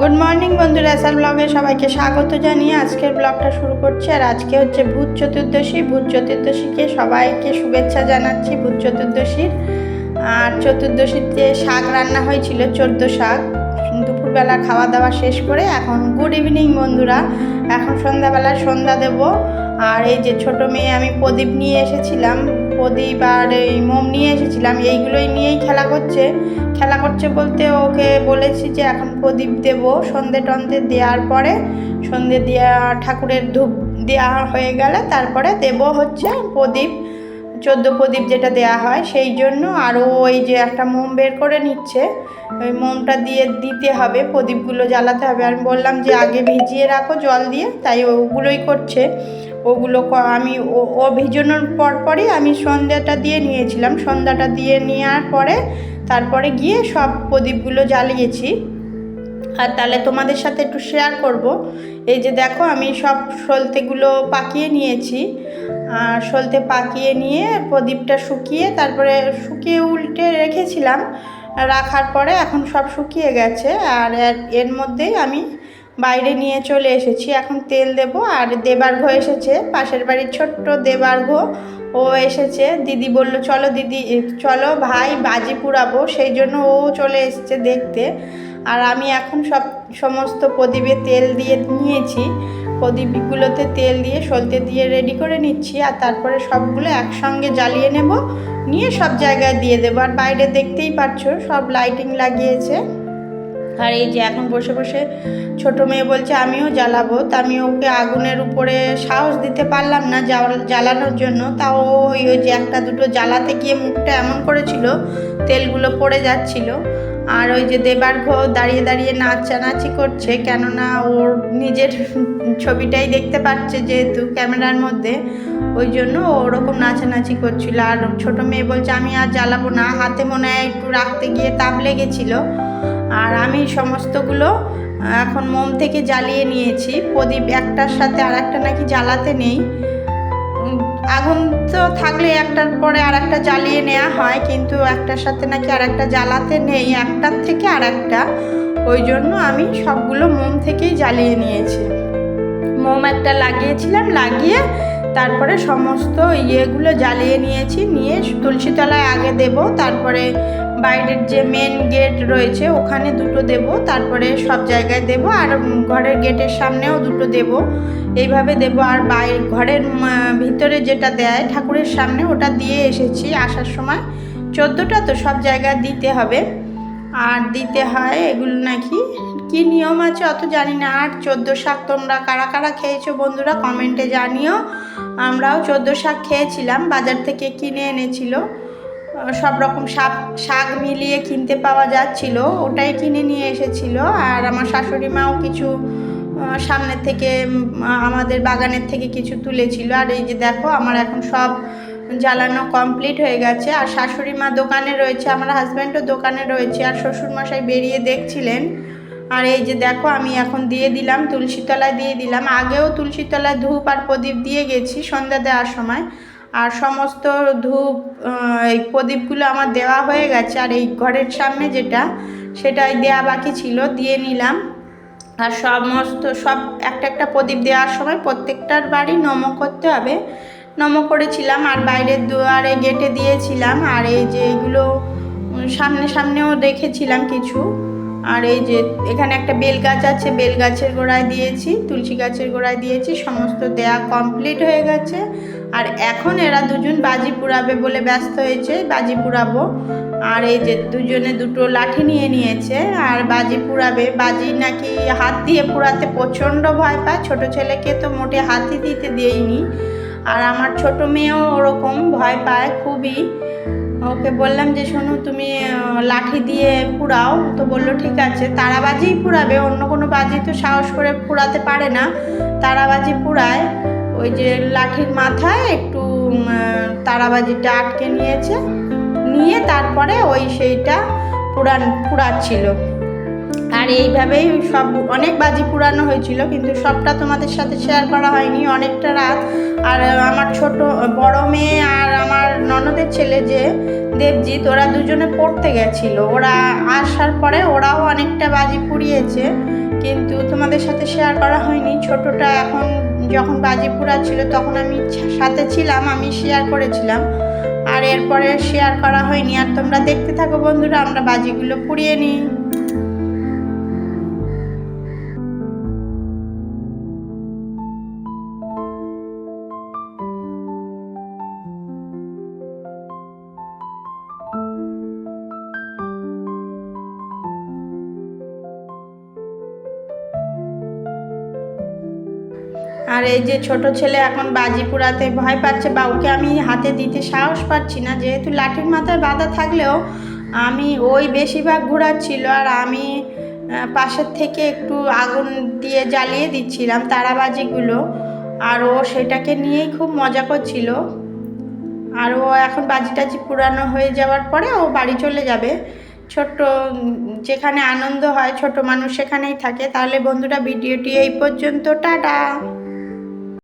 Good morning বন্ধুরা। SR ব্লগে সবাইকে স্বাগত জানিয়ে আজকের ব্লগটা শুরু করছি। আর আজকে হচ্ছে ভূত চতুর্দশী। ভূত চতুর্দশীকে সবাইকে শুভেচ্ছা জানাচ্ছি ভূত চতুর্দশীর। আর চতুর্দশীতে শাক রান্না হয়েছিল, চোদ্দ শাক। দুপুরবেলা খাওয়া দাওয়া শেষ করে এখন গুড ইভিনিং বন্ধুরা। এখন সন্ধ্যাবেলা সন্ধ্যা দেব। আর এই যে ছোট মেয়ে, আমি প্রদীপ নিয়ে এসেছিলাম। প্রদীপ আর এই মোম নিয়ে এসেছিলাম, এইগুলোই নিয়েই খেলা করছে খেলা করছে বলতে ওকে বলেছি যে এখন প্রদীপ দেব, সন্ধে টন্ধে দেওয়ার পরে, সন্ধে দেওয়া ঠাকুরের ধূপ দেওয়া হয়ে গেলে তারপরে দেব হচ্ছে প্রদীপ, চোদ্দ প্রদীপ যেটা দেয়া হয়, সেই জন্য আরও ওই যে একটা মোম বের করে নিচ্ছে। ওই মোমটা দিয়ে দিতে হবে, প্রদীপগুলো জ্বালাতে হবে। আমি বললাম যে আগে ভিজিয়ে রাখো জল দিয়ে, তাই ওগুলোই করছে। ওগুলো আমি ও- ভিজানোর পর পরই আমি সন্ধ্যাটা দিয়ে নিয়েছিলাম। সন্ধ্যাটা দিয়ে নেওয়ার পরে তারপরে গিয়ে সব প্রদীপগুলো জ্বালিয়েছি। আর তাহলে তোমাদের সাথে একটু শেয়ার করব। এই যে দেখো আমি সব সলতেগুলো পাকিয়ে নিয়েছি। আর সলতে পাকিয়ে নিয়ে প্রদীপটা শুকিয়ে তারপরে শুকিয়ে উল্টে রেখেছিলাম। রাখার পরে এখন সব শুকিয়ে গেছে। আর এর মধ্যেই আমি বাইরে নিয়ে চলে এসেছি। এখন তেল দেব আর দেবার্ঘ এসেছে। পাশের বাড়ির ছোট্ট দেবার্ঘ, ও এসেছে। দিদি বলল, চলো দিদি, চলো ভাই, বাজি পুরাবো সেই জন্য ও চলে এসেছে দেখতে। আর আমি এখন সব, সমস্ত প্রদীপে তেল দিয়ে নিয়েছি। প্রদীপগুলোতে তেল দিয়ে সলতে দিয়ে রেডি করে নিচ্ছি। আর তারপরে সবগুলো একসঙ্গে জ্বালিয়ে নেব। নিয়ে সব জায়গায় দিয়ে দেবো। আর বাইরে দেখতেই পাচ্ছ, সব লাইটিং লাগিয়েছে। আর এই যে এখন বসে বসে ছোট মেয়ে বলছে, আমিও জ্বালাবো। তা আমি ওকে আগুনের উপরে সাহস দিতে পারলাম না জ্বাল- জ্বালানোর জন্য। তাও ওই ওই যে একটা দুটো জ্বালাতে গিয়ে মুখটা এমন করেছিল, তেলগুলো পড়ে যাচ্ছিল। আর ওই যে দেবার দেবার্ঘ দাঁড়িয়ে দাঁড়িয়ে নাচানাচি করছে, কেননা ওর নিজের ছবিটাই দেখতে পাচ্ছে যেহেতু ক্যামেরার মধ্যে। ওই জন্য ওরকম নাচানাচি করছিল। আর ছোট মেয়ে বলছে, আমি আর জ্বালাবো না। হাতে মনে হয় একটু রাখতে গিয়ে তাপ লেগেছিলো। আর আমি সমস্তগুলো এখন মোম থেকে জ্বালিয়ে নিয়েছি। প্রদীপ একটার সাথে আর একটা নাকি জ্বালাতে নেই। আগুন তো থাকলে একটার পরে আর একটা জ্বালিয়ে নেওয়া হয়, কিন্তু একটার সাথে নাকি আর একটা জ্বালাতে নেই, একটার থেকে আর একটা ওই জন্য আমি সবগুলো মোম থেকেই জ্বালিয়ে নিয়েছি। মোম একটা লাগিয়েছিলাম, লাগিয়ে তারপরে সমস্ত ইয়েগুলো জ্বালিয়ে নিয়েছি, নিয়ে তুলসী তলায় আগে দেব, তারপরে বাইরের যে মেন গেট রয়েছে ওখানে দুটো দেব, তারপরে সব জায়গায় দেব, আর ঘরের গেটের সামনেও দুটো দেব। এইভাবে দেব, আর বাই, ঘরের ভিতরে যেটা দেয় ঠাকুরের সামনে ওটা দিয়ে এসেছি আসার সময়। চোদ্দোটা তো সব জায়গায় দিতে হবে। আর দিতে হয় এগুলো নাকি কি নিয়ম আছে অত জানি না। আর চোদ্দ শাক তোমরা কারা কারা খেয়েছো বন্ধুরা কমেন্টে জানিও। আমরাও চোদ্দ শাক খেয়েছিলাম, বাজার থেকে কিনে এনেছিল। সব রকম শাক শাক মিলিয়ে কিনতে পাওয়া যাচ্ছিল, ওটাই কিনে নিয়ে এসেছিল। আর আমার শাশুড়ি মাও কিছু সামনে থেকে আমাদের বাগানের থেকে কিছু তুলেছিল। আর এই যে দেখো, আমার এখন সব জ্বালানো কমপ্লিট হয়ে গেছে। আর শাশুড়ি মা দোকানে রয়েছে, আমার হাজব্যান্ডও দোকানে রয়েছে। আর শ্বশুরমশাই বেরিয়ে দেখছিলেন। আর এই যে দেখো, আমি এখন দিয়ে দিলাম তুলসীতলায় দিয়ে দিলাম। আগেও তুলসীতলায় ধূপ আর প্রদীপ দিয়ে গেছি সন্ধ্যা দেওয়ার সময়। আর সমস্ত ধূপ এই প্রদীপগুলো আমার দেওয়া হয়ে গেছে। আর এই ঘরের সামনে যেটা, সেটাই দেওয়া বাকি ছিল, দিয়ে নিলাম। আর সমস্ত, সব একটা একটা প্রদীপ দেওয়ার সময় প্রত্যেকটার বাড়ি নম করতে হবে। নম করেছিলাম, আর বাইরের দুয়ারে গেটে দিয়েছিলাম। আর এই যে এগুলো, সামনে সামনেও রেখেছিলাম কিছু। আর এই যে এখানে একটা বেল গাছ আছে বেল গাছের গোড়ায় দিয়েছি, তুলসী গাছের গোড়ায় দিয়েছি, সমস্ত দেয়া কমপ্লিট হয়ে গেছে। আর এখন এরা দুজন বাজি পুরাবে বলে ব্যস্ত হয়েছে, বাজি পুরাবো আর এই যে দুজনে দুটো লাঠি নিয়ে নিয়েছে, আর বাজি পুরাবে বাজি নাকি হাত দিয়ে পুরাতে প্রচণ্ড ভয় পায়। ছোট ছেলেকে তো মোটে হাতই দিতে দেয়নি আর আমার ছোট মেয়েও ওরকম ভয় পায় খুবই। ওকে বললাম যে, শোনো, তুমি লাঠি দিয়ে পুরাও। তো বলল, ঠিক আছে। তারাবাজিই পুরাবে, অন্য কোনো বাজি তো সাহস করে পুরাতে পারে না। তারাবাজি পুরায়, ওই যে লাঠির মাথায় একটু তারাবাজিটা আটকে নিয়েছে। নিয়ে তারপরে ওই সেইটা পুরান, পুরাচ্ছিল। আর এইভাবেই সব, অনেক বাজি পুরানো হয়েছিল, কিন্তু সবটা তোমাদের সাথে শেয়ার করা হয়নি। অনেকটা রাত। আর আমার ছোট, বড় মেয়ে আর আমার ননদের ছেলে যে দেবজিৎ, ওরা দুজনে পড়তে গেছিল। ওরা আসার পরে ওরাও অনেকটা বাজি পুড়িয়েছে, কিন্তু তোমাদের সাথে শেয়ার করা হয়নি। ছোটটা এখন যখন বাজি পুরা ছিল তখন আমি সাথে ছিলাম, আমি শেয়ার করেছিলাম, আর এরপরে শেয়ার করা হয়নি। আর তোমরা দেখতে থাকো বন্ধুরা, আমরা বাজিগুলো পুড়িয়ে নিই। আর এই যে ছোট ছেলে এখন বাজি পুরাতে ভয় পাচ্ছে বা ওকে আমি হাতে দিতে সাহস পাচ্ছি না, যেহেতু লাঠির মাথায় বাঁধা থাকলেও আমি ওই বেশিরভাগ ঘোরাচ্ছিল আর আমি পাশের থেকে একটু আগুন দিয়ে জ্বালিয়ে দিচ্ছিলাম তারাবাজিগুলো। আর ও সেটাকে নিয়েই খুব মজা করছিল। আর ও এখন বাজি টাজি পুরানো হয়ে যাওয়ার পরে ও বাড়ি চলে যাবে। ছোট্ট, যেখানে আনন্দ হয়, ছোট মানুষ সেখানেই থাকে। তাহলে বন্ধুরা, ভিডিওটি এই পর্যন্ত, টাটা!